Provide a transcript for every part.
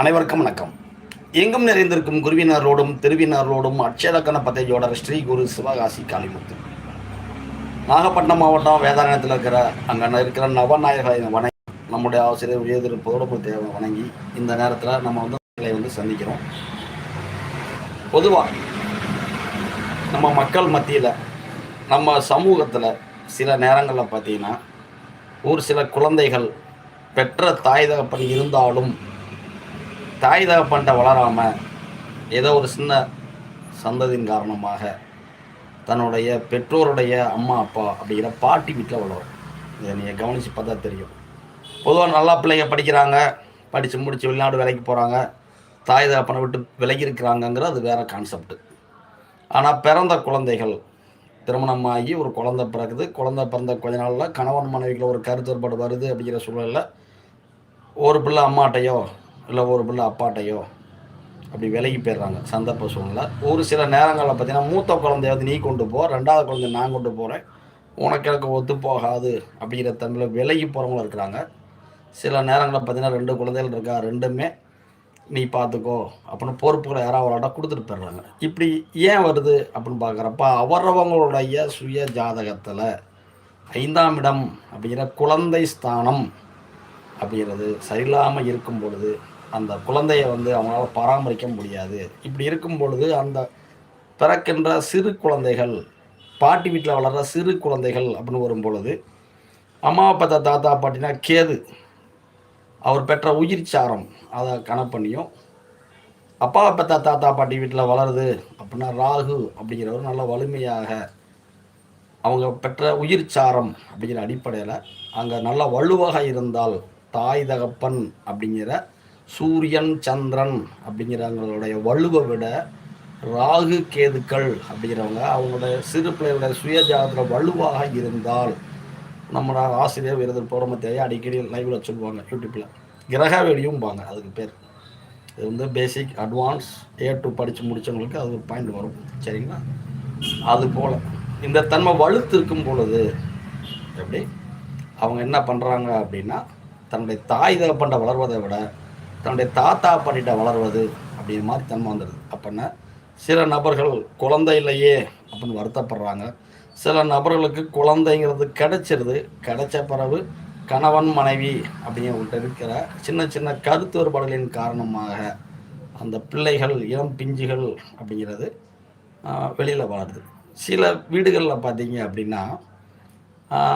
அனைவருக்கும் வணக்கம். எங்கும் நிறைந்திருக்கும் குருவினரோடும் திருவினரோடும் அட்சயலக்கண பத்தையோட ஸ்ரீ குரு சிவகாசி காளிமுத்து. நாகப்பட்டினம் மாவட்டம் வேதாரணத்தில் இருக்கிற அங்கே இருக்கிற நவநாயகரை வணங்கி நம்முடைய ஆசிரியர் உயர்திரு தேவை வணங்கி இந்த நேரத்தில் நம்ம வந்து வந்து சந்திக்கிறோம். பொதுவாக நம்ம மக்கள் மத்தியில் நம்ம சமூகத்தில் சில நேரங்களில் பார்த்தீங்கன்னா ஒரு சில குழந்தைகள் பெற்ற தாய் தகப்பன் இருந்தாலும் தாய் தகப்பன்ட்ட வளராமல் ஏதோ ஒரு சின்ன சந்ததியின் காரணமாக தன்னுடைய பெற்றோருடைய அம்மா அப்பா அப்படிங்கிற பாட்டி வீட்டில் வளரும். இதை நீங்கள் கவனித்து பார்த்தா தெரியும். பொதுவாக நல்லா பிள்ளைங்க படிக்கிறாங்க படித்து முடித்து வெளிநாடு வேலைக்கு போகிறாங்க தாய் தகப்பனை விட்டு விலகி இருக்கிறாங்கங்கிற அது வேறு கான்செப்ட் ஆனால் பிறந்த குழந்தைகள் திருமணமாகி ஒரு குழந்தை பிறகுது குழந்தை பிறந்த கொஞ்ச நாளில் கணவன் மனைவிக்குள்ள ஒரு கருத்து வருது அப்படிங்கிற சூழலில் ஒரு பிள்ளை அம்மாட்டையோ இல்லை ஒரு பிள்ளை அப்பாட்டையோ அப்படி விலகி போயிடுறாங்க. சந்தர்ப்ப சூழ்நிலை ஒரு சில நேரங்களில் பார்த்தீங்கன்னா மூத்த குழந்தைய வந்து நீ கொண்டு போ ரெண்டாவது குழந்தை நான் கொண்டு போகிறேன் உனக்கு எனக்கு ஒத்து போகாது அப்படிங்கிற தன்மையில் விலகி போகிறவங்களும் இருக்கிறாங்க. சில நேரங்களில் பார்த்தீங்கன்னா ரெண்டு குழந்தைகள் இருக்கா ரெண்டுமே நீ பார்த்துக்கோ அப்படின்னு பொறுப்புகளை யாராவது அவரோட கொடுத்துட்டு போயிடுறாங்க. இப்படி ஏன் வருது அப்படின்னு பார்க்குறப்ப அவரவங்களுடைய சுய ஜாதகத்தில் ஐந்தாம் இடம் அப்படிங்கிற குழந்தை ஸ்தானம் அப்படிங்கிறது சரியில்லாமல் இருக்கும் பொழுது அந்த குழந்தைய வந்து அவங்களால பராமரிக்க முடியாது. இப்படி இருக்கும் பொழுது அந்த பிறக்கின்ற சிறு குழந்தைகள் பாட்டி வீட்டில் வளர்கிற சிறு குழந்தைகள் அப்படின்னு வரும் பொழுது அம்மா அப்பா தாத்தா பாட்டினா கேது. அவர் பெற்ற உயிர் சாரம் அதை கணக்கு பண்ணியும் அப்பா பெத்த தாத்தா பாட்டி வீட்டில் வளருது அப்படின்னா ராகு அப்படிங்கிறவர் நல்ல வலிமையாக அவங்க பெற்ற உயிர் சாரம் அப்படிங்கிற அடிப்படையில் அங்கே நல்ல வலுவாக இருந்தால் தாய் தகப்பன் அப்படிங்கிற சூரியன் சந்திரன் அப்படிங்கிறவங்களுடைய வலுவை விட ராகு கேதுக்கள் அப்படிங்கிறவங்க அவங்களுடைய சிறு பிள்ளைகளுடைய சுயஜாதத்தில் வலுவாக இருந்தால் நம்மளோட ஆசிரியர் விருது பௌரமத்தையை அடிக்கடி லைவில் சொல்லுவாங்க யூடியூப்பில் கிரக வெடியும்பாங்க அதுக்கு பேர். இது வந்து பேசிக் அட்வான்ஸ் ஏ டூ படித்து முடித்தவங்களுக்கு அது ஒரு பாயிண்ட் வரும். சரிங்களா? அது போல். இந்த தன்மை வலுத்து இருக்கும் பொழுது எப்படி? அவங்க என்ன பண்ணுறாங்க அப்படின்னா தன்னுடைய தாய் தகப்பண்ட வளர்வதை விட தன்னுடைய தாத்தா பாட்டிகிட்ட வளர்வது அப்படிங்கிற மாதிரி தன்மை வந்துடுது அப்படின்னா சில நபர்கள் குழந்தை இல்லையே அப்படின்னு வருத்தப்படுறாங்க. சில நபர்களுக்கு குழந்தைங்கிறது கிடைச்சிருது. கிடைச்ச பிறகு கணவன் மனைவி அப்படிங்கிற இருக்கிற சின்ன சின்ன கருத்து வேறுபாடுகளின் காரணமாக அந்த பிள்ளைகள் இளம் பிஞ்சுகள் அப்படிங்கிறது வெளியில் வளருது. சில வீடுகளில் பார்த்தீங்க அப்படின்னா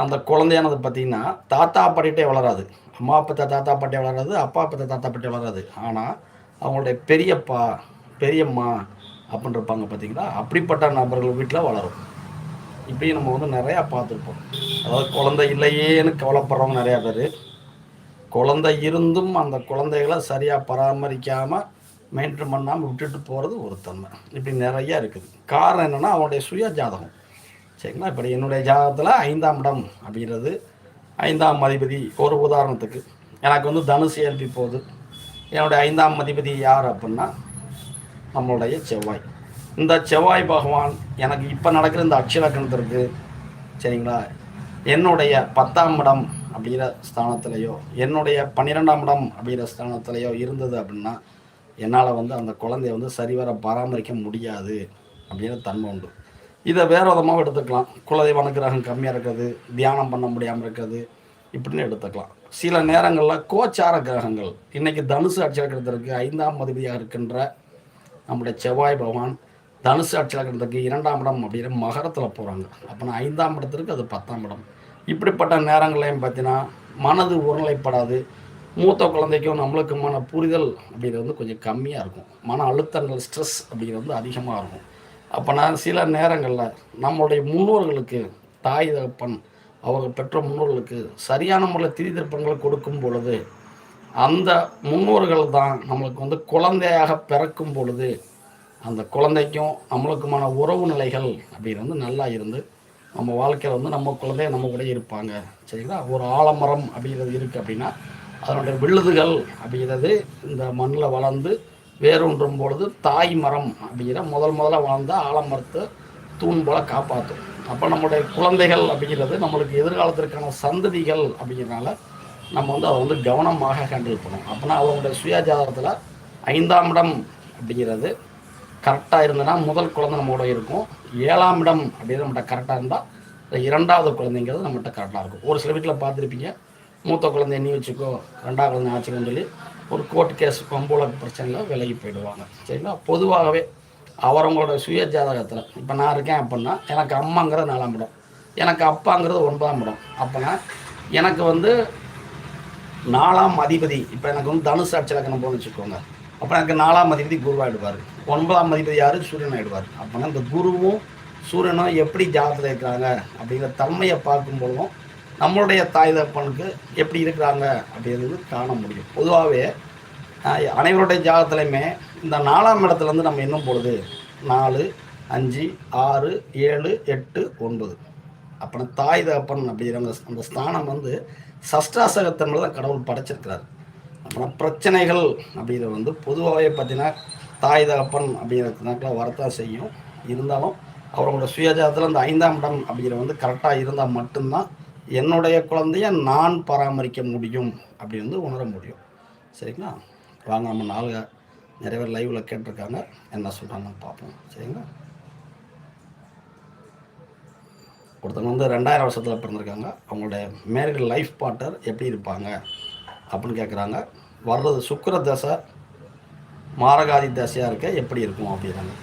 அந்த குழந்தையானது பார்த்திங்கன்னா தாத்தா பாட்டிகிட்டே வளராது. அம்மா அப்பத்தை தாத்தா பாட்டி வளராது அப்பா அப்பத்தை தாத்தா பாட்டி வளர்றது. ஆனால் அவங்களுடைய பெரியப்பா பெரியம்மா அப்படின்னு இருப்பாங்க பார்த்தீங்களா அப்படிப்பட்ட நபர்கள் வீட்டில் வளரும். இப்படி நம்ம வந்து நிறையா பார்த்துருப்போம். அதாவது குழந்தை இல்லையேன்னு கவலைப்படுறவங்க நிறையா பேர். குழந்தை இருந்தும் அந்த குழந்தைகளை சரியாக பராமரிக்காமல் மெயின்டைன் பண்ணாமல் விட்டுட்டு போகிறது ஒரு தன்மை. இப்படி நிறையா இருக்குது. காரணம் என்னென்னா அவனுடைய சுய ஜாதகம் சரிங்களா? இப்படி என்னுடைய ஜாதகத்தில் ஐந்தாம் இடம் அப்படிங்கிறது ஐந்தாம் அதிபதி ஒரு உதாரணத்துக்கு. எனக்கு வந்து தனுசு எழுப்பி போகுது. என்னுடைய ஐந்தாம் அதிபதி யார் அப்படின்னா நம்மளுடைய செவ்வாய். இந்த செவ்வாய் பகவான் எனக்கு இப்போ நடக்கிற இந்த அக்ஷலக்கணத்திற்கு சரிங்களா என்னுடைய பத்தாம் இடம் அப்படிங்கிற ஸ்தானத்திலையோ என்னுடைய பன்னிரெண்டாம் இடம் அப்படிங்கிற ஸ்தானத்திலையோ இருந்தது அப்படின்னா என்னால் வந்து அந்த குழந்தைய வந்து சரிவர பராமரிக்க முடியாது அப்படிங்கிற தன்மை உண்டு. இதை வேறு விதமாக எடுத்துக்கலாம். குலதெய்வ அனுகிரகம் கம்மியாக இருக்கிறது தியானம் பண்ண முடியாமல் இருக்கிறது இப்படின்னு எடுத்துக்கலாம். சில நேரங்களில் கோச்சார கிரகங்கள் இன்றைக்கி தனுசு அட்சலக்கணத்திற்கு ஐந்தாம் அதிபதியாக இருக்கின்ற நம்முடைய செவ்வாய் பகவான் தனுசு அட்சலக்கணத்துக்கு இரண்டாம் இடம் அப்படின்னு மகரத்தில் போகிறாங்க அப்போனா ஐந்தாம் இடத்திற்கு அது பத்தாம் இடம். இப்படிப்பட்ட நேரங்களையும் பார்த்தீங்கன்னா மனது ஒருநிலைப்படாது. மூத்த குழந்தைக்கும் நம்மளுக்குமான புரிதல் அப்படிங்கிறது வந்து கொஞ்சம் கம்மியாக இருக்கும். மன அழுத்தங்கள் ஸ்ட்ரெஸ் அப்படிங்கிறது வந்து அதிகமாக இருக்கும். அப்போனா சில நேரங்களில் நம்மளுடைய முன்னோர்களுக்கு தாய் தகப்பன் அவர்கள் பெற்ற முன்னோர்களுக்கு சரியான முறையில் திரி திருப்பங்களை கொடுக்கும் பொழுது அந்த முன்னோர்கள் தான் நம்மளுக்கு வந்து குழந்தையாக பிறக்கும் பொழுது அந்த குழந்தைக்கும் நம்மளுக்குமான உறவு நிலைகள் அப்படிங்கிறது வந்து நல்லா இருந்து நம்ம வாழ்க்கையில் வந்து நம்ம குழந்தைய நம்ம கூட இருப்பாங்க. சரிங்களா? ஒரு ஆலமரம் அப்படிங்கிறது இருக்குது அப்படின்னா அதனுடைய விழுதுகள் அப்படிங்கிறது இந்த மண்ணில் வளர்ந்து வேரூன்றும் பொழுது தாய் மரம் அப்படிங்கிற முதல் முதல்ல வளர்ந்த ஆலமரத்தை தூண் போல காப்பாற்றும். அப்போ நம்மளுடைய குழந்தைகள் அப்படிங்கிறது நம்மளுக்கு எதிர்காலத்திற்கான சந்ததிகள் அப்படிங்கிறனால நம்ம வந்து அதை வந்து கவனமாக ஹேண்டில் பண்ணணும். அப்படின்னா அவங்களுடைய சுயஜாதகத்தில் ஐந்தாம் இடம் அப்படிங்கிறது கரெக்டாக இருந்ததுன்னா முதல் குழந்தை நம்மளோட இருக்கும். ஏழாம் இடம் அப்படிங்கிறது நம்மகிட்ட கரெக்டாக இருந்தால் இரண்டாவது குழந்தைங்கிறது நம்மகிட்ட கரெக்டாக இருக்கும். ஒரு சில வீட்டில் பார்த்துருப்பீங்க மூத்த குழந்தை நீ வச்சுக்கோ ரெண்டாவது குழந்தை ஆச்சுக்கோன்னு சொல்லி ஒரு கோர்ட் கேஸ் பம்புலக்கு பிரச்சனையில் விலகி போயிடுவாங்க. சரிங்களா? பொதுவாகவே அவரவங்களோட சுய ஜாதகத்தில் இப்போ நான் இருக்கேன் அப்படின்னா எனக்கு அம்மாங்கிறது நாலாம் இடம். எனக்கு அப்பாங்கிறது ஒன்பதாம் இடம். அப்போனா எனக்கு வந்து நாலாம் அதிபதி இப்போ எனக்கு வந்து தனுசு அச்சலக்கணம் போன்னு வச்சுக்கோங்க. அப்போ எனக்கு நாலாம் அதிபதி குருவாயிடுவார் ஒன்பதாம் அதிபதி யார்? சூரியன் ஆகிடுவார் அப்போனா இந்த குருவும் சூரியனும் எப்படி ஜாதகத்தில் இருக்கிறாங்க அப்படிங்கிற தன்மையை பார்க்கும் பொழுதும் நம்மளுடைய தாய் தப்பனுக்கு எப்படி இருக்கிறாங்க அப்படிங்கிறது காண முடியும். பொதுவாகவே அனைவருடைய ஜாதகத்துலையுமே இந்த நாலாம் இடத்துலேருந்து நம்ம என்னும் பொழுது நாலு அஞ்சு ஆறு ஏழு எட்டு ஒன்பது. அப்புறம் தாய் தகப்பன் அப்படிங்கிறவங்க அந்த ஸ்தானம் வந்து சஷ்டாசகத்தன்மை தான் கடவுள் படைச்சிருக்கிறார். அப்புறம் பிரச்சனைகள் அப்படிங்கிறது வந்து பொதுவாகவே பார்த்தீங்கன்னா தாய் தகப்பன் அப்படிங்கிறதுனால வரத்தான் செய்யும். இருந்தாலும் அவரோட சுயஜாதத்தில் அந்த ஐந்தாம் இடம் அப்படிங்கிற வந்து கரெக்டாக இருந்தால் மட்டும்தான் என்னுடைய குழந்தைய நான் பராமரிக்க முடியும் அப்படி வந்து உணர முடியும். சரிங்களா? வாங்க நம்ம நாலு நிறைய பேர் லைவில் கேட்டிருக்காங்க. என்ன சொல்கிறாங்கன்னு பார்ப்போம். சரிங்களா? ஒருத்தவங்க வந்து ரெண்டாயிரம் வருஷத்தில் பிறந்திருக்காங்க. அவங்களுடைய மேரிட் லைஃப் பார்ட்னர் எப்படி இருப்பாங்க அப்படின்னு கேட்குறாங்க வர்றது சுக்கர தசை மாரகாதி தசையாக இருக்க எப்படி இருக்கும் அப்படிங்கிறாங்க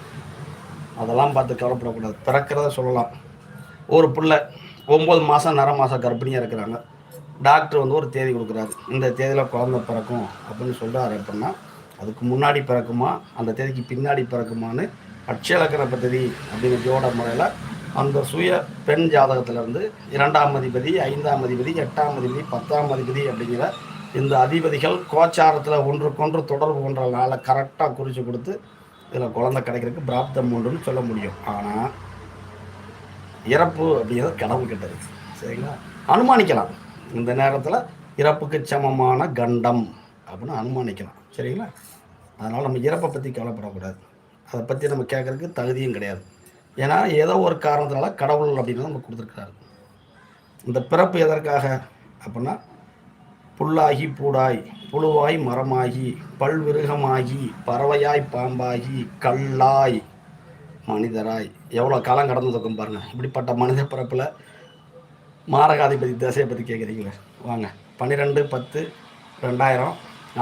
அதெல்லாம் பார்த்து கவலைப்படக்கூடாது. பிறக்கிறத சொல்லலாம். ஒரு பிள்ளை ஒம்பது மாதம் நர மாதம் கர்ப்பிணியாக இருக்கிறாங்க. டாக்டர் வந்து ஒரு தேதி கொடுக்குறாரு. இந்த தேதியில் குழந்தை பிறக்கும் அப்படின்னு சொல்கிறாரு அப்படின்னா அதுக்கு முன்னாடி பிறக்குமா அந்த தேதிக்கு பின்னாடி பிறக்குமான்னு அட்சயலக்கண பദ്ധதி அப்படிங்கிற ஜோட முறையில் அந்த சுய பெண் ஜாதகத்திலேருந்து இரண்டாம் அதிபதி ஐந்தாம் அதிபதி எட்டாம் அதிபதி பத்தாம் அதிபதி அப்படிங்கிற இந்த அதிபதிகள் கோச்சாரத்தில் ஒன்றுக்கொன்று தொடர்பு கொண்டனால கரெக்டாக குறித்து கொடுத்து இதில் குழந்தை கிடைக்கிறதுக்கு பிராப்தம் உண்டுன்னு சொல்ல முடியும். ஆனால் இறப்பு அப்படிங்கிறது கடவுள் கிட்ட இருக்கு சரிங்களா? அனுமானிக்கலாம். இந்த நேரத்தில் இறப்புக்கு சமமான கண்டம் அப்படின்னு அனுமானிக்கலாம். சரிங்களா? அதனால் நம்ம இறப்பை பற்றி கவலைப்படக்கூடாது. அதை பற்றி நம்ம கேட்குறதுக்கு தகுதியும் கிடையாது. ஏன்னா ஏதோ ஒரு காரணத்தினால கடவுள் அப்படின்னு நம்ம கொடுத்துருக்காரு இந்த பிறப்பு எதற்காக அப்படின்னா புல்லாகி பூடாய் புழுவாய் மரமாகி பல்விருகமாகி பறவையாய் பாம்பாகி கல்லாய் மனிதராய். எவ்வளோ காலம் கடந்துருக்கும் பாருங்கள் இப்படிப்பட்ட மனித பிறப்பில் மாரகாதிபதி தசையை பற்றி கேட்குறீங்களே வாங்க. பன்னிரெண்டு பத்து ரெண்டாயிரம்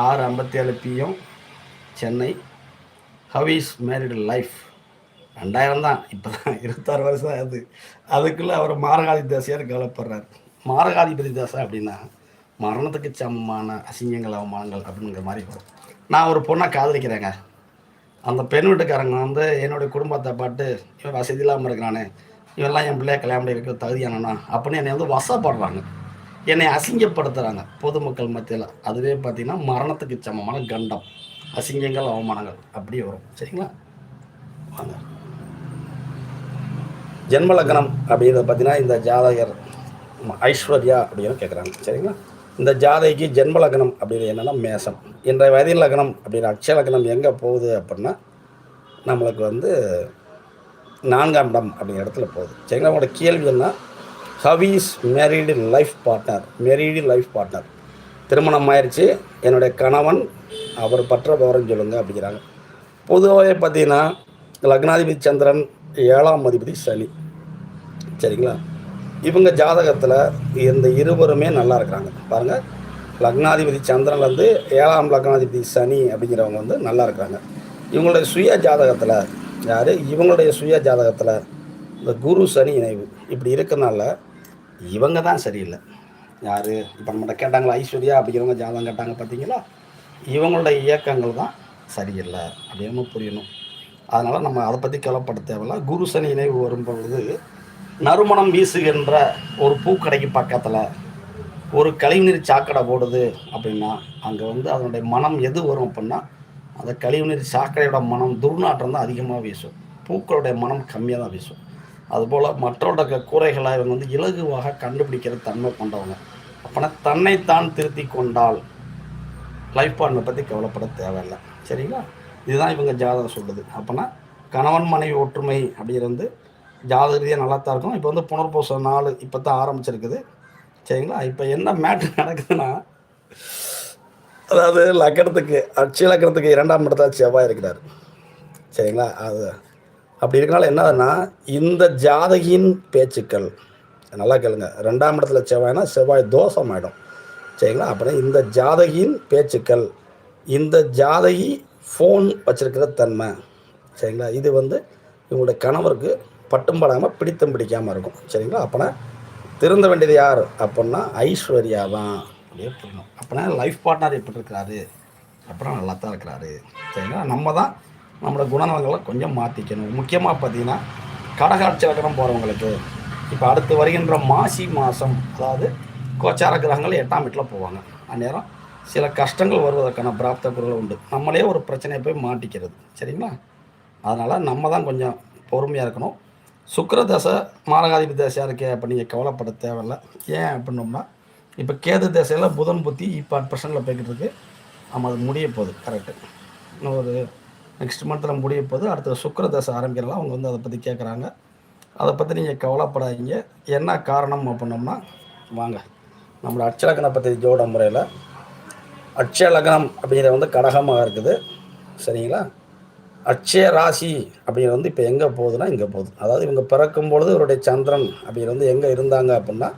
ஆறு ஐம்பத்தேழு PM Chennai how is married life. ரெண்டாயிரம் தான். இப்போ தான் இருபத்தாறு வருஷம் ஆகுது. அதுக்குள்ளே அவர் மாரகாதி தசையாக கவலைப்படுறார். மாரகாதிபதி தசை அப்படின்னா மரணத்துக்கு சமமான அசிங்கங்கள் அவமானங்கள் அப்படிங்கிற மாதிரி வரும். நான் ஒரு பொண்ணை காதலிக்கிறேங்க. அந்த பெண் வீட்டுக்காரங்க வந்து என்னுடைய குடும்பத்தை பாட்டு இவன் வசதி இல்லாமல் இருக்கிறானே இவெல்லாம் என் பிள்ளைய கல்யாணம் பண்ணி இருக்கிற தகுதியானனா அப்படின்னு என்னை வந்து வசப்படுறாங்க. என்னை அசிங்கப்படுத்துகிறாங்க பொதுமக்கள் மத்தியில். அதுவே பார்த்திங்கன்னா மரணத்துக்கு சமமான கண்டம் அசிங்கங்கள் அவமானங்கள் அப்படியே வரும். சரிங்களா? வாங்க. ஜென்மலக்னம் அப்படிங்கிறத பார்த்தீங்கன்னா இந்த ஜாதகர் ஐஸ்வர்யா அப்படின்னு கேட்குறாங்க சரிங்களா? இந்த ஜாதைக்கு ஜென்ம லக்னம் அப்படிங்கிறது என்னென்னா மேசம். இன்றைய வயது லக்னம் அப்படின்ற அக்ஷய லக்னம் எங்கே போகுது அப்படின்னா நம்மளுக்கு வந்து நான்காம் இடம் அப்படிங்கிற இடத்துல போகுது. சரிங்களா? உங்களோட கேள்வி என்ன? How is married life partner married life partner திருமணம் ஆயிடுச்சு என்னுடைய கணவன் அவர் பற்ற விவரம் சொல்லுங்க அப்படிங்கிறாங்க. பொதுவாகவே பார்த்தீங்கன்னா லக்னாதிபதி சந்திரன் ஏழாம் அதிபதி சனி. சரிங்களா? இவங்க ஜாதகத்தில் இந்த இருவருமே நல்லா இருக்கிறாங்க. பாருங்கள் லக்னாதிபதி சந்திரன்லேருந்து ஏழாம் லக்னாதிபதி சனி அப்படிங்கிறவங்க வந்து நல்லா இருக்கிறாங்க. இவங்களுடைய சுய ஜாதகத்தில் யார்? இவங்களுடைய சுய ஜாதகத்தில் இந்த குரு சனி இணைவு. இப்படி இருக்கிறனால இவங்க தான் சரியில்லை. யார்? இப்போ நம்மகிட்ட கேட்டாங்களா ஐஸ்வர்யா அப்படிங்கிறவங்க ஜாதகம் கேட்டாங்க பார்த்தீங்களா இவங்களுடைய இயக்கங்கள் தான் சரியில்லை அப்படின்னு புரியணும். அதனால் நம்ம அதை பற்றி கவலைப்பட தேவையில்ல. குரு சனி இணைவு வரும் பொழுது நறுமணம் வீசுகின்ற ஒரு பூக்கடைக்கு பக்கத்தில் ஒரு கழிவுநீர் சாக்கடை போடுது அப்படின்னா அங்கே வந்து அதனுடைய மனம் எது வரும் அப்படின்னா அந்த கழிவுநீர் சாக்கடையோட மனம் துர்நாற்றம் தான் அதிகமாக வீசும். பூக்களுடைய மனம் கம்மியாக தான் வீசும். அதுபோல் மற்றவருடைய கூரைகளை இவங்க வந்து இலகுவாக கண்டுபிடிக்கிற தன்மை கொண்டவங்க. அப்போனா தன்னைத்தான் திருத்தி கொண்டால் லைஃப் பார்ட்னர் பற்றி கவலைப்பட தேவையில்லை. சரிங்களா? இதுதான் இவங்க ஜாதகம் சொல்லுது. அப்போனா கணவன் மனைவி ஒற்றுமை அப்படிங்கிறது ஜாதக ரீதியாக நல்லா தான் இருக்கும் இப்போ வந்து புனர்பூசம் நாள் இப்போ தான் ஆரம்பிச்சிருக்குது. சரிங்களா? இப்போ என்ன மேட்ரு நடக்குதுன்னா அதாவது லக்கணத்துக்கு அட்சய லக்கணத்துக்கு இரண்டாம் இடத்துல செவ்வாய் இருக்கிறார். சரிங்களா? அது அப்படி இருக்கனால என்ன ஆகுதுன்னா இந்த ஜாதகியின் பேச்சுக்கள் நல்லா கேளுங்க. ரெண்டாம் இடத்துல செவ்வாய்னா செவ்வாய் தோஷம் ஆகிடும் சரிங்களா? அப்புறம் இந்த ஜாதகியின் பேச்சுக்கள் இந்த ஜாதகி ஃபோன் வச்சிருக்கிற தன்மை சரிங்களா? இது வந்து இவங்களுடைய கணவருக்கு பட்டும் படாமல் பிடித்தும் பிடிக்காமல் இருக்கும். சரிங்களா? அப்போனா திருந்த வேண்டியது யார்? அப்படின்னா ஐஸ்வர்யா தான் அப்படியே புரியணும் அப்போனா லைஃப் பார்ட்னர் எப்படி இருக்கிறாரு அப்புறம் நல்லா தான் இருக்கிறாரு. சரிங்களா? நம்ம தான் நம்மளோட குணநலங்களை கொஞ்சம் மாற்றிக்கணும் முக்கியமாக பார்த்தீங்கன்னா கடகாட்சி லக்கணம் போகிறவங்களுக்கு இப்போ அடுத்து வருகின்ற மாசி மாதம் அதாவது கோச்சார கிரகங்கள் எட்டாம் வீட்டில் போவாங்க. அந்நேரம் சில கஷ்டங்கள் வருவதற்கான பிராப்த குரல் உண்டு. நம்மளே ஒரு பிரச்சனையை போய் மாட்டிக்கிறது. சரிங்களா? அதனால் நம்ம தான் கொஞ்சம் பொறுமையாக இருக்கணும். சுக்கரதசை மாரகாதிபதி தசையாக இருக்கே அப்போ நீங்கள் கவலைப்பட தேவையில்லை. ஏன் அப்படின்னோம்னா இப்போ கேது தசையில் புதன் புத்தி இப்போ பர்சன்டில் போய்கிட்டு இருக்கு. ஆமாம் அது முடிய போகுது. கரெக்டு இன்னும் ஒரு நெக்ஸ்ட் மந்தில் முடிய போகுது. அடுத்த சுக்கர தசை ஆரம்பிக்கிறலாம் அவங்க வந்து அதை பற்றி கேட்குறாங்க அதை பற்றி நீங்கள் கவலைப்படாதீங்க. என்ன காரணம் அப்படின்னோம்னா வாங்க. நம்மளோட அச்சலக்கணை பற்றி ஜோட முறையில். அச்சலக்கணம் அப்படிங்கிறத வந்து கடகமாக இருக்குது. சரிங்களா? அட்சய ராசி அப்படிங்கிறது வந்து இப்போ எங்கே போகுதுன்னா இங்கே போகுது. அதாவது இவங்க பிறக்கும் பொழுது இவருடைய சந்திரன் அப்படிங்கிறது வந்து எங்கே இருந்தாங்க அப்படின்னா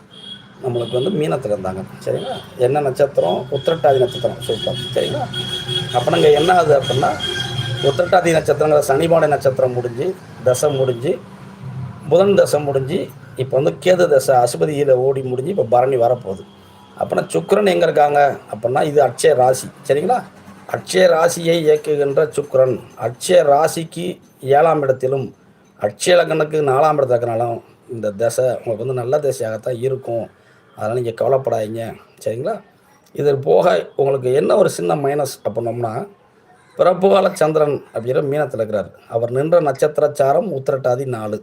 நம்மளுக்கு வந்து மீனத்தில் இருந்தாங்க. சரிங்களா? என்ன நட்சத்திரம்? உத்திரட்டாதி நட்சத்திரம். சூப்பர். சரிங்களா? அப்போ நாங்கள் என்ன ஆகுது அப்படின்னா உத்திரட்டாதி நட்சத்திரங்கிற சனிபாடை நட்சத்திரம் முடிஞ்சு தசை முடிஞ்சு புதன் தசை முடிஞ்சு இப்போ வந்து கேது தசை அசுபதியில் ஓடி முடிஞ்சு இப்போ பரணி வரப்போகுது. அப்படின்னா சுக்கரன் எங்கே இருக்காங்க அப்படின்னா இது அட்சய ராசி. சரிங்களா? அட்சய ராசியை இயக்குகின்ற சுக்கரன். அட்சய ராசிக்கு ஏழாம் இடத்திலும் அட்சய லக்னத்துக்கு நாலாம் இடத்துல இந்த தசை உங்களுக்கு வந்து நல்ல திசையாகத்தான் இருக்கும். அதனால் நீங்கள் கவலைப்படாதீங்க. சரிங்களா? இது போக உங்களுக்கு என்ன ஒரு சின்ன மைனஸ் அப்படின்னோம்னா பிறப்புகால சந்திரன் அப்படிங்கிற மீனத்தில் இருக்கிறார். அவர் நின்ற நட்சத்திரச்சாரம் உத்திரட்டாதி நாலு.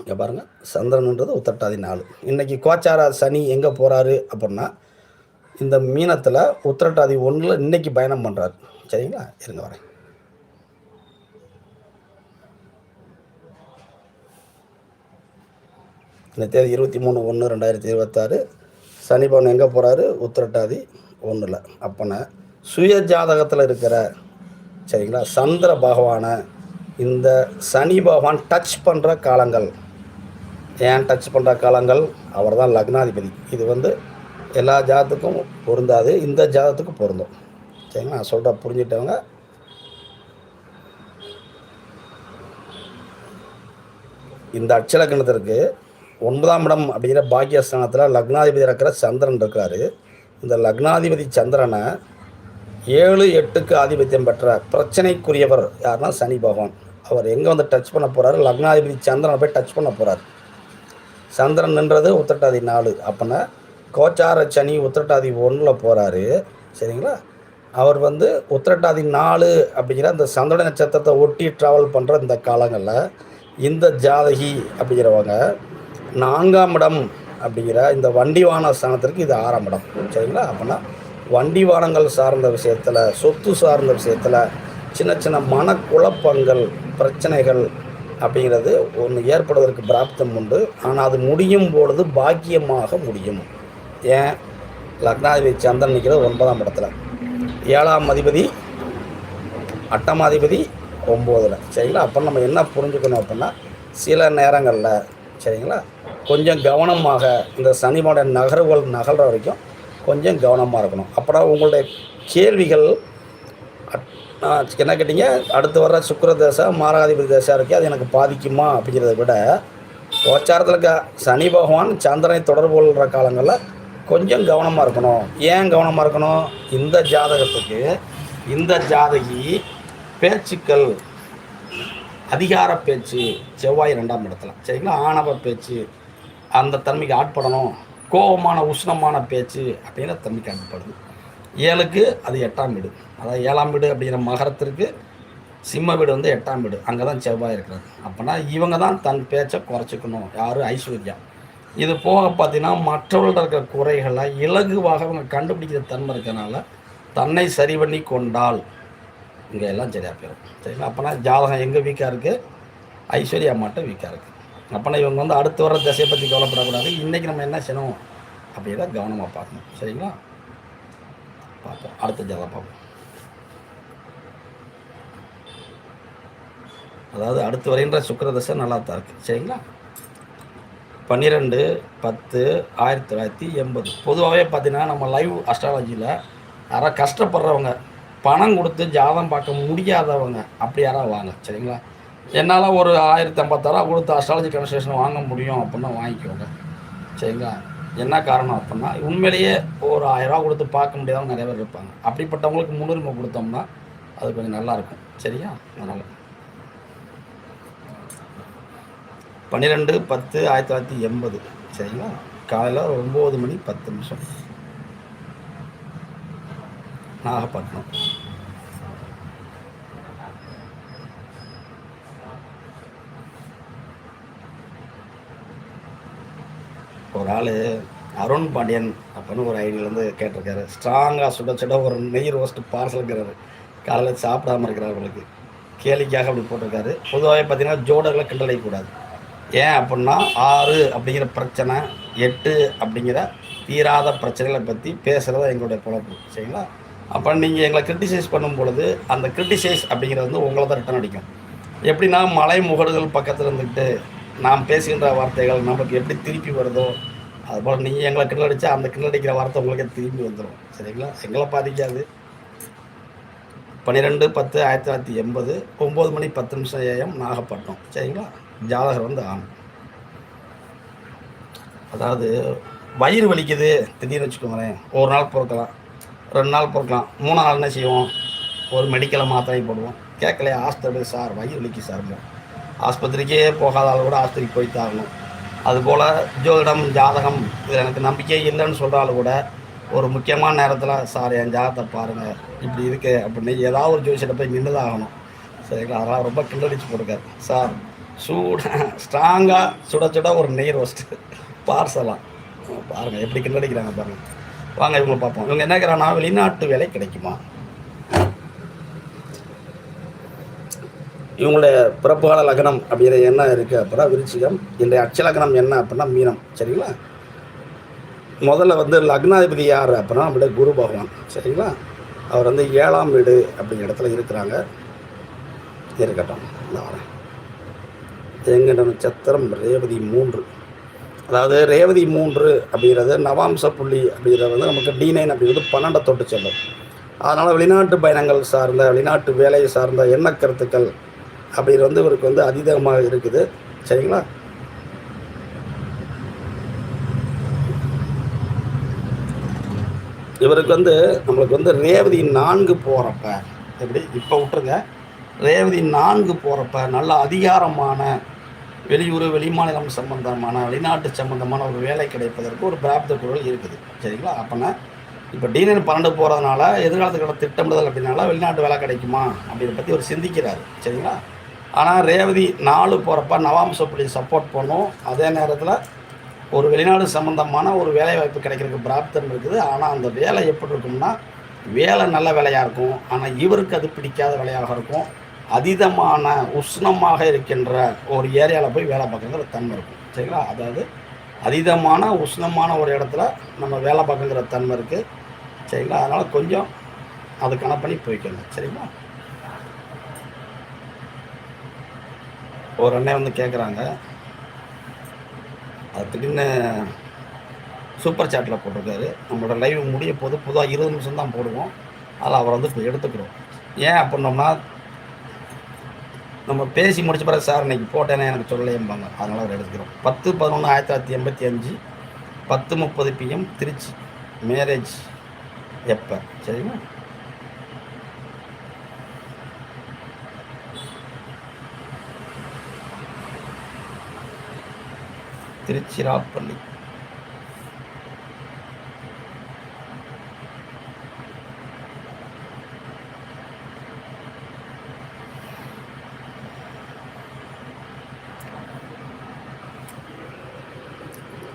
இங்கே பாருங்கள் சந்திரன்ன்றது உத்திரட்டாதி நாலு. இன்றைக்கி கோச்சார சனி எங்கே போகிறாரு அப்படின்னா இந்த மீனத்தில் உத்திரட்டாதி ஒன்றில் இன்னைக்கு பயணம் பண்ணுறாரு சரிங்களா? இருங்க வரேன். இந்த தேதி இருபத்தி மூணு ஒன்று ரெண்டாயிரத்தி இருபத்தாறு. சனி பவன் எங்கே போகிறாரு உத்திரட்டாதி ஒன்றில். அப்போனா சுய ஜாதகத்தில் இருக்கிற சரிங்களா சந்திர பகவானை இந்த சனி பகவான் டச் பண்ணுற காலங்கள். ஏன் டச் பண்ணுற காலங்கள்? அவர் தான் லக்னாதிபதி. இது வந்து எல்லா ஜாதத்துக்கும் பொருந்தாது. இந்த ஜாதத்துக்கும் பொருந்தும். சரிங்களா? நான் சொல்கிற புரிஞ்சிட்டவங்க இந்த அட்சலக்கணத்திற்கு ஒன்பதாம் இடம் அப்படிங்கிற பாக்கியஸ்தானத்தில் லக்னாதிபதி இருக்கிற சந்திரன் இருக்கிறாரு. இந்த லக்னாதிபதி சந்திரனை ஏழு எட்டுக்கு ஆதிபத்தியம் பெற்ற பிரச்சனைக்குரியவர் யாருன்னா சனி பகவான். அவர் எங்கே வந்து டச் பண்ண போகிறாரு லக்னாதிபதி சந்திரனை போய் டச் பண்ண போகிறார் சந்திரன் நின்றது உத்தட்டாதி நாலு. அப்படின்னா கோச்சார சனி உத்திரட்டாதி ஒன்றில் போகிறாரு சரிங்களா? அவர் வந்து உத்திரட்டாதி நாலு அப்படிங்கிற அந்த சந்திர நட்சத்திரத்தை ஒட்டி ட்ராவல் பண்ணுற இந்த காலங்களில் இந்த ஜாதகி அப்படிங்கிறவங்க நான்காம் இடம் அப்படிங்கிற இந்த வண்டிவான ஸ்தானத்திற்கு இது ஆறாம் இடம். சரிங்களா? அப்படின்னா வண்டிவானங்கள் சார்ந்த விஷயத்தில் சொத்து சார்ந்த விஷயத்தில் சின்ன சின்ன மனக்குழப்பங்கள் பிரச்சனைகள் அப்படிங்கிறது ஒன்று ஏற்படுவதற்கு பிராப்தம் உண்டு. ஆனால் அது முடியும் பொழுது பாக்கியமாக முடியும். ஏன்? லக்னாதிபதி சந்திரன் நிற்கிறது ஒன்பதாம் இடத்துல. ஏழாம் அதிபதி அட்டமாதிபதி ஒம்போதில். சரிங்களா? அப்போ நம்ம என்ன புரிஞ்சுக்கணும் அப்படின்னா சில நேரங்களில் சரிங்களா? கொஞ்சம் கவனமாக இந்த சனிமோட நகர்வுகள் நகர்ற வரைக்கும் கொஞ்சம் கவனமாக இருக்கணும். அப்புறம் உங்களுடைய கேள்விகள் அட்- என்ன கேட்டீங்க? அடுத்து வர்ற சுக்கர தசை மாரகாதிபதி தசை இருக்குது அது எனக்கு பாதிக்குமா அப்படிங்கிறத விட கோச்சாரத்தில் இருக்க சனி பகவான் சந்திரனை தொடர்பு கொள்கிற காலங்களில் கொஞ்சம் கவனமாக இருக்கணும். ஏன் கவனமாக இருக்கணும்? இந்த ஜாதகத்துக்கு இந்த ஜாதகி பேச்சுக்கள் அதிகார பேச்சு செவ்வாய் ரெண்டாம் இடத்துல சரிங்களா? ஆணவ பேச்சு அந்த தன்மைக்கு ஆட்படணும். கோபமான உஷ்ணமான பேச்சு அப்படிங்கிற தன்மைக்கு ஆட்படுது ஏழுக்கு அது எட்டாம் வீடு. அதாவது ஏழாம் வீடு அப்படிங்கிற மகரத்திற்கு சிம்ம வீடு வந்து எட்டாம் வீடு. அங்கே தான் செவ்வாய் இருக்கிறது அப்போனா இவங்க தான் தன் பேச்சை குறைச்சிக்கணும். யார்? ஐஸ்வர்யா. இது போக பார்த்தீங்கன்னா மற்றவர்கள்ட்ட இருக்கிற குறைகளை இலகுவாக அவங்க கண்டுபிடிக்கிற தன்மை இருக்கிறனால தன்னை சரி பண்ணி கொண்டால். இங்கே எல்லாம் சரியாக போயிடும் சரிங்களா? அப்போனா ஜாதகம் எங்கே வீக்காக இருக்குது ஐஸ்வர்யா மட்டும் வீக்காக இருக்குது அப்போனா இவங்க வந்து அடுத்து வர திசையை பற்றி கவலைப்படக்கூடாது. இன்றைக்கி நம்ம என்ன செய்யணும்? அப்படின்னா கவனமாக பார்க்கணும். சரிங்களா? பார்ப்போம். அடுத்த ஜாதகம் பார்ப்போம். அதாவது அடுத்து வரைகின்ற சுக்கரதசை நல்லா தான் இருக்குது சரிங்களா? பன்னிரெண்டு பத்து ஆயிரத்தி தொள்ளாயிரத்தி எண்பது. பொதுவாகவே பார்த்தீங்கன்னா நம்ம லைவ் அஸ்ட்ராலஜியில் யாராவது கஷ்டப்படுறவங்க பணம் கொடுத்து ஜாதகம் பார்க்க முடியாதவங்க அப்படி யாராவது வாங்க சரிங்களா? என்னால் ஒரு ஆயிரத்தி ஐம்பத்தாயிரூவா கொடுத்து அஸ்ட்ராலஜி கன்சல்டேஷன் வாங்க முடியும் அப்படின்னா வாங்கிக்கோங்க சரிங்களா? என்ன காரணம் அப்படின்னா உண்மையிலேயே ஒரு ஆயிரரூவா கொடுத்து பார்க்க முடியாதவங்க நிறைய பேர் இருப்பாங்க. அப்படிப்பட்டவங்களுக்கு முன்னுரிமை கொடுத்தோம்னா அது கொஞ்சம் நல்லாயிருக்கும் சரியா? அதனால். பன்னிரெண்டு பத்து ஆயிரத்தி தொள்ளாயிரத்தி எண்பது. சரிங்களா? காலையில் ஒம்பது மணி பத்து நிமிஷம். நாகப்பட்டினம் ஒரு ஆள் அருண் பாண்டியன் அப்படின்னு ஒரு ஐடியிலேருந்து கேட்டிருக்காரு. ஸ்ட்ராங்காக சுட சுட ஒரு நெய் ரோஸ்ட் பார்சலுங்கிறாரு காலையில் சாப்பிடாம இருக்கிறவங்களுக்கு கேலிக்காக அப்படி போட்டிருக்காரு. பொதுவாகவே பார்த்தீங்கன்னா ஜோடர்களை கிண்டலைக்கூடாது ஏன் அப்படின்னா ஆறு அப்படிங்கிற பிரச்சனை எட்டு அப்படிங்கிற தீராத பிரச்சனைகளை பற்றி பேசுகிறதா எங்களுடைய பொழப்பு சரிங்களா? அப்போ நீங்கள் எங்களை கிரிட்டிசைஸ் பண்ணும் பொழுது அந்த கிரிட்டிசைஸ் அப்படிங்கிறது வந்து உங்களை தான் ரிட்டன் அடிக்கும். எப்படின்னா மலை முகடுகள் பக்கத்தில் இருந்துக்கிட்டு நாம் பேசுகின்ற வார்த்தைகள் நமக்கு எப்படி திருப்பி வருதோ அதுபோல் நீங்கள் எங்களை கிண்டல் அடித்தா அந்த கிண்டல் அடிக்கிற வார்த்தை உங்களுக்கே திரும்பி வந்துடும் சரிங்களா? எங்களை பாதிக்காது. பன்னிரெண்டு பத்து ஆயிரத்தி தொள்ளாயிரத்தி எண்பது ஒம்பது மணி பத்து நிமிஷம் ஏஎம் நாகப்பட்டினம் சரிங்களா? ஜாதகர் வந்து ஆண் அதாவது வயிறு வலிக்குது திடீர்னு வச்சுக்கோங்களேன். ஒரு நாள் பொறுக்கலாம். ரெண்டு நாள் பொறுக்கலாம். மூணு நாள் என்ன செய்வோம்? ஒரு மெடிக்கலை மாத்திரை போடுவோம். கேட்கலையா? ஆஸ்பத்திரி சார் வயிறு வலிக்கு சார் ஆஸ்பத்திரிக்கே போகாத ஆள் கூட ஆஸ்பத்திரிக்கு போய் தாரணும். அதுபோல் ஜோதிடம் ஜாதகம் இதில் எனக்கு நம்பிக்கை இல்லைன்னு சொல்கிறாலும் கூட ஒரு முக்கியமான நேரத்தில் சார் என் ஜாதகத்தை பாருங்கள் இப்படி இருக்குது அப்படின்னு ஏதாவது ஒரு ஜோசியிட்ட போய் நின்றுதான் ஆகணும். சரிங்களா? அதெல்லாம் ரொம்ப கிண்டடிச்சு போட்டுருக்காரு. சார் சூட ஸ்ட்ராங்காக சுட சுட ஒரு நெய் ரோஸ்ட்டு பார்சலாம் பாருங்கள் எப்படி கிண்டடிக்கிறாங்க பாருங்கள் வாங்க இவங்க பார்ப்போம். இவங்க என்ன கேட்குறாங்கன்னா வெளிநாட்டு வேலை கிடைக்குமா? இவங்களுடைய பிறப்புகால லக்னம் அப்படிங்கிற என்ன இருக்குது அப்படின்னா விருச்சிகம். இன்றைய அச்ச லக்னம் என்ன அப்படின்னா மீனம். சரிங்களா? முதல்ல வந்து லக்னாதிபதி யார் அப்படின்னா நம்மளுடைய குரு பகவான். சரிங்களா? அவர் வந்து ஏழாம் வீடு அப்படிங்கிற இடத்துல இருக்கிறாங்க. இருக்கட்டும் நான் வரேன். எங்க நட்சத்திரம் ரேவதி மூன்று. அதாவது ரேவதி மூன்று அப்படிங்கிறது நவாம்ச புள்ளி அப்படிங்கிறது வந்து நமக்கு டி நைன் அப்படிங்கிறது பன்னெண்டை தொட்டு செல்லும். அதனால் வெளிநாட்டு பயணங்கள் சார்ந்த வெளிநாட்டு வேலையை சார்ந்த எண்ண கருத்துக்கள் அப்படிங்கிறது வந்து இவருக்கு வந்து அதிதமாக இருக்குது. சரிங்களா? இவருக்கு வந்து நம்மளுக்கு வந்து ரேவதி நான்கு போகிறப்ப எப்படி? இப்போ விட்டுருங்க. ரேவதி நான்கு போகிறப்ப நல்ல அதிகாரமான வெளியூர் வெளிமாநிலம் சம்பந்தமான வெளிநாட்டு சம்பந்தமான ஒரு வேலை கிடைப்பதற்கு ஒரு பிராப்த குரல் இருக்குது. சரிங்களா? அப்போனா இப்போ டீனர் பன்னெண்டு போகிறதுனால எதிர்காலத்துக்கான திட்டமிடுதல் அப்படின்னால வெளிநாட்டு வேலை கிடைக்குமா? அப்படின்னு பற்றி அவர் சிந்திக்கிறார். சரிங்களா? ஆனால் ரேவதி நாலு போகிறப்ப நவாம்சப்படி சப்போர்ட் பண்ணும். அதே நேரத்தில் ஒரு வெளிநாடு சம்மந்தமான ஒரு வேலை வாய்ப்பு கிடைக்கிறதுக்கு பிராப்தம் இருக்குது. ஆனால் அந்த வேலை எப்படி இருக்கும்னா வேலை நல்ல வேலையாக இருக்கும். ஆனால் இவருக்கு அது பிடிக்காத வேலையாக இருக்கும். அதீதமான உஷ்ணமாக இருக்கின்ற ஒரு ஏரியாவில் போய் வேலை பார்க்குங்கிற தன்மை இருக்கும். சரிங்களா? அதாவது அதீதமான உஷ்ணமான ஒரு இடத்துல நம்ம வேலை பார்க்குங்கிற தன்மை இருக்குது சரிங்களா? அதனால் கொஞ்சம் அது கணக்கு பண்ணி போய்க்கணும் சரிங்களா? ஒரு அண்ணன் வந்து கேட்குறாங்க அது திடீர்னு சூப்பர் சாட்டில் போட்டிருக்காரு. நம்மளோட லைவ் முடிய போது பொதுவாக இருபது நிமிஷம் தான் போடுவோம். அதில் அவரை வந்து இப்போ எடுத்துக்கிறோம். ஏன் அப்படின்னோம்னா நம்ம பேசி முடிச்ச பிறகு சார் இன்றைக்கி போட்டேனே எனக்கு சொல்லலையம்பாங்க. அதனால் அவர் எடுத்துக்கிறோம். பத்து பதினொன்று ஆயிரத்தி தொள்ளாயிரத்தி எண்பத்தி அஞ்சு பத்து முப்பது பிஎம் திருச்சி மேரேஜ் எப்போ? சரிங்களா? திருச்சிராப்பள்ளி.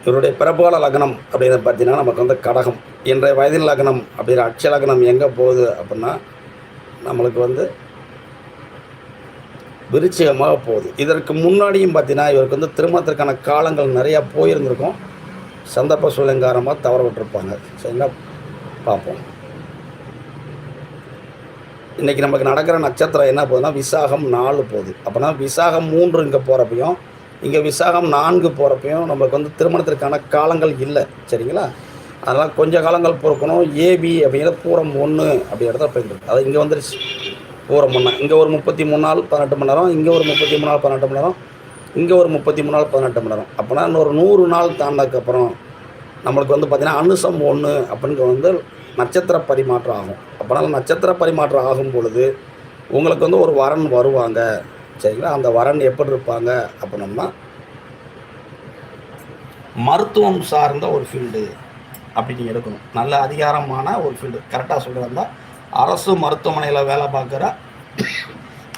இவருடைய பிறப்புகால லக்னம் அப்படின்னு பார்த்தீங்கன்னா நமக்கு வந்து கடகம். இன்றைய வயதின் லக்னம் அப்படிங்கிற அட்ச லக்னம் எங்கே போகுது அப்படின்னா நம்மளுக்கு வந்து விருச்சிகமாக போகுது. இதற்கு முன்னாடியும் பார்த்தீங்கன்னா இவருக்கு வந்து திருமணத்திற்கான காலங்கள் நிறையா போயிருந்திருக்கும். சந்தர்ப்ப சூழ்நிலை தவற விட்டுருப்பாங்க. சரிங்களா? பார்ப்போம். இன்றைக்கி நமக்கு நடக்கிற நட்சத்திரம் என்ன போகுதுன்னா விசாகம் நாலு போகுது. அப்போனா விசாகம் மூன்று இங்கே போகிறப்பையும் இங்கே விசாகம் நான்கு போகிறப்பையும் நம்மளுக்கு வந்து திருமணத்திற்கான காலங்கள் இல்லை சரிங்களா? அதனால் கொஞ்ச காலங்கள் பொறுக்கணும். ஏபி அப்படிங்கிறது பூரம் ஒன்று அப்படிங்கிறத போயிட்டு அது இங்கே வந்துருச்சு. பூரம் ஒன்று இங்கே ஒரு முப்பத்தி மூணு நாள் பதினெட்டு மணி நேரம் இங்கே ஒரு முப்பத்தி மூணு நாள் பதினெட்டு மணி நேரம் இங்கே ஒரு முப்பத்தி மூணு நாள் பதினெட்டு மணி நேரம். அப்போனா இன்னொரு நூறு நாள் தாண்டதுக்கப்புறம் நம்மளுக்கு வந்து பார்த்திங்கன்னா அனுசம் ஒன்று அப்படிங்கிற வந்து நட்சத்திர பரிமாற்றம் ஆகும். அப்போனா நட்சத்திர பரிமாற்றம் ஆகும் பொழுது உங்களுக்கு வந்து ஒரு வரன் வருவாங்க. சரிங்களா? அந்த வரன் எப்படி இருப்பாங்க? அப்படின்னம்னா மருத்துவம் சார்ந்த ஒரு ஃபீல்டு அப்படி நீங்கள் எடுக்கணும். நல்ல அதிகாரமான ஒரு ஃபீல்டு கரெக்டாக சொல்கிறதா அரசு மருத்துவமனையில் வேலை பார்க்குற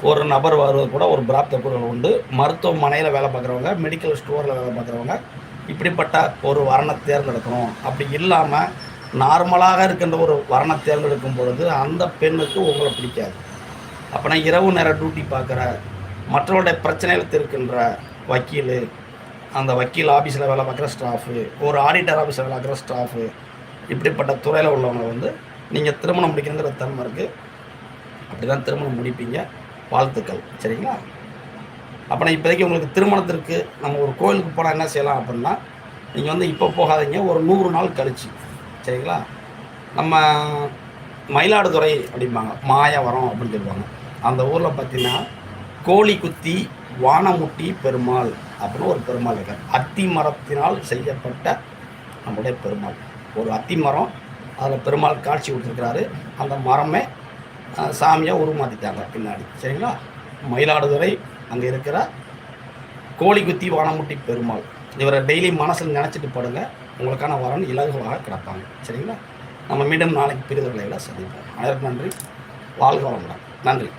ஒரு நபர் வருவது கூட ஒரு பிராப்த குரல் உண்டு. மருத்துவமனையில் வேலை பார்க்குறவங்க மெடிக்கல் ஸ்டோரில் வேலை பார்க்குறவங்க இப்படிப்பட்ட ஒரு வரணை தேர்ந்தெடுக்கணும். அப்படி இல்லாமல் நார்மலாக இருக்கின்ற ஒரு வரணை தேர்ந்தெடுக்கும் பொழுது அந்த பெண்ணுக்கு உங்களை பிடிக்காது. அப்போனா இரவு நேரம் டியூட்டி பார்க்குற மற்றவருடைய பிரச்சனையில் தீர்க்கின்ற வக்கீல் அந்த வக்கீல் ஆஃபீஸில் வேலை பார்க்குற ஸ்டாஃபு ஒரு ஆடிட்டர் ஆஃபீஸில் வேலை பார்க்குற ஸ்டாஃபு இப்படிப்பட்ட துறையில் உள்ளவங்க வந்து நீங்கள் திருமணம் முடிக்கணுங்கிற தன்மை இருக்குது அப்படி தான் திருமணம் முடிப்பீங்க. வாழ்த்துக்கள். சரிங்களா? அப்போனா இப்போதைக்கு உங்களுக்கு திருமணத்திற்கு நம்ம ஒரு கோயிலுக்கு போனால் என்ன செய்யலாம் அப்படின்னா நீங்கள் வந்து இப்போ போகாதீங்க. ஒரு நூறு நாள் கழிச்சு. சரிங்களா? நம்ம மயிலாடுதுறை அப்படிம்பாங்க. மாயவரம் அப்படின்னு சொல்லுவாங்க. அந்த ஊரில் பார்த்தீங்கன்னா கோழி குத்தி வானமுட்டி பெருமாள் அப்படின்னு ஒரு பெருமாள் இருக்கார். அத்தி மரத்தினால் செய்யப்பட்ட நம்முடைய பெருமாள். ஒரு அத்தி மரம் அதில் பெருமாள் காட்சி கொடுத்துருக்கிறாரு. அந்த மரமே சாமியாக உருமாற்றிட்டாங்க பின்னாடி. சரிங்களா? மயிலாடுதுறை அங்கே இருக்கிற கோழி குத்தி வானமுட்டி பெருமாள். இவரை டெய்லி மனசில் நினச்சிட்டு படுங்க. உங்களுக்கான வரன் இலகுவாக கிடப்பாங்க. சரிங்களா? நம்ம மீண்டும் நாளைக்கு பிரிவுகளை சந்திப்போம். அனைவருக்கும் நன்றி. வாழ்க வளமுடன். நன்றி.